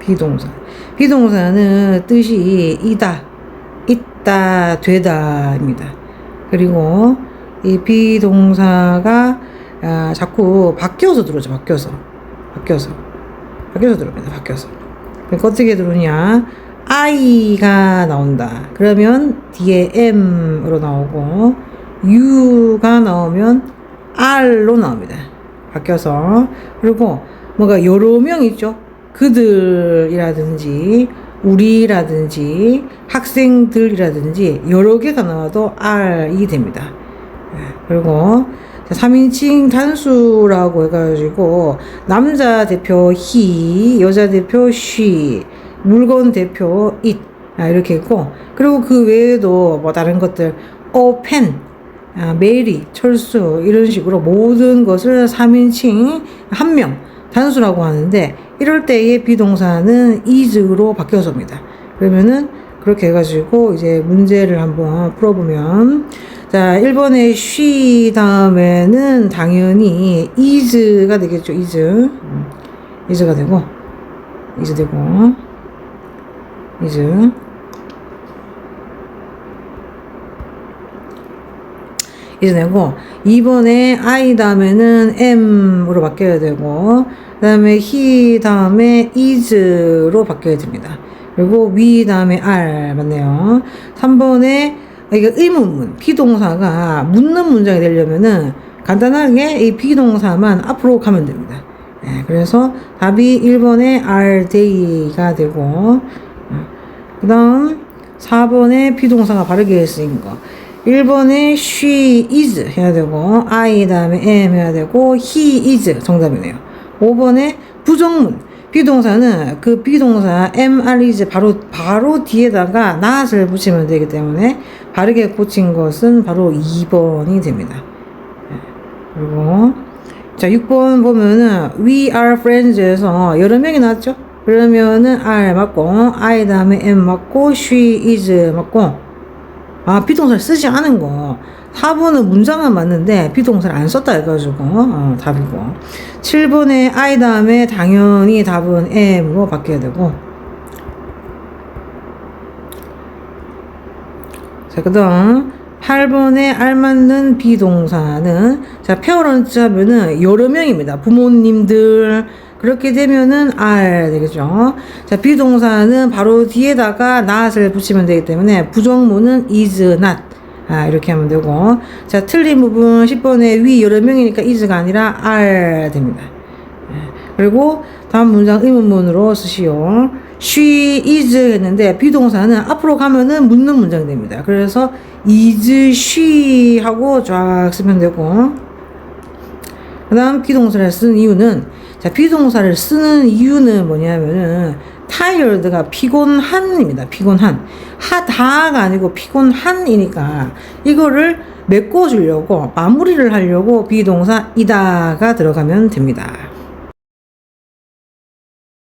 비동사. 비동사는 뜻이 이다, 있다, 되다입니다. 그리고 이 비동사가 아, 자꾸 바뀌어서 들어오죠. 바뀌어서. 바뀌어서. 바뀌어서 들어옵니다. 바뀌어서. 그러니까 어떻게 들어오냐. I가 나온다. 그러면 뒤에 M으로 나오고 U가 나오면 R로 나옵니다. 바뀌어서. 그리고 뭔가 여러 명 있죠. 그들이라든지 우리라든지 학생들이라든지 여러 개가 나와도 R이 됩니다. 예, 그리고 3인칭 단수라고 해가지고 남자 대표 he, 여자 대표 she, 물건 대표 it 아, 이렇게 있고 그리고 그 외에도 뭐 다른 것들 open, 아, 메리, 철수 이런 식으로 모든 것을 3인칭 한 명 단수라고 하는데 이럴 때의 비동사는 is로 바뀌어서입니다. 그러면은 그렇게 해가지고 이제 문제를 한번 풀어보면 자 1번에 she 다음에는 당연히 is가 되겠죠 is 음, is가 되고 is 되고 is is 되고 2번에 I 다음에는 M으로 바뀌어야 되고 그 다음에 he 다음에 is로 바뀌어야 됩니다. 그리고 we 다음에 are 맞네요. 3번에 이게 의문문 비동사가 묻는 문장이 되려면은 간단하게 이 비동사만 앞으로 가면 됩니다. 네, 그래서 답이 1번에 are they가 되고 그 다음 4번에 비동사가 바르게 쓰인 거 1번에 she is 해야 되고 I 다음에 am 해야 되고 he is 정답이네요 5번에 부정문. 비동사는 그 비동사 are, is 바로 바로 뒤에다가 not을 붙이면 되기 때문에 바르게 고친 것은 바로 2번이 됩니다. 네, 그리고 자 6번 보면은 we are friends에서 여러 명이 나왔죠? 그러면은 are 맞고 I 다음에 am 맞고 she is 맞고 아, 비동사를 쓰지 않은 거. 4번은 문장은 맞는데 비동사를 안 썼다 해가지고 어, 답이고 7번에 I 다음에 당연히 답은 am으로 바뀌어야 되고 자, 그 다음 8번에 알맞는 비동사는 자, 페어런트 하면은 여러 명입니다. 부모님들 그렇게 되면은 are 되겠죠. 자, 비동사는 바로 뒤에다가 not을 붙이면 되기 때문에 부정문은 is not 아, 이렇게 하면 되고 자, 틀린 부분 10번에 위 여러 명이니까 is가 아니라 are 됩니다. 예, 그리고 다음 문장 의문문으로 쓰시오. She is 했는데 비동사는 앞으로 가면은 묻는 문장이 됩니다. 그래서 is she 하고 쫙 쓰면 되고 그 다음 비동사를 쓰는 이유는 자 비동사를 쓰는 이유는 뭐냐면은 tired가 피곤한입니다. 피곤한 하다가 아니고 피곤한이니까 이거를 메꿔 주려고 마무리를 하려고 비동사 이다가 들어가면 됩니다.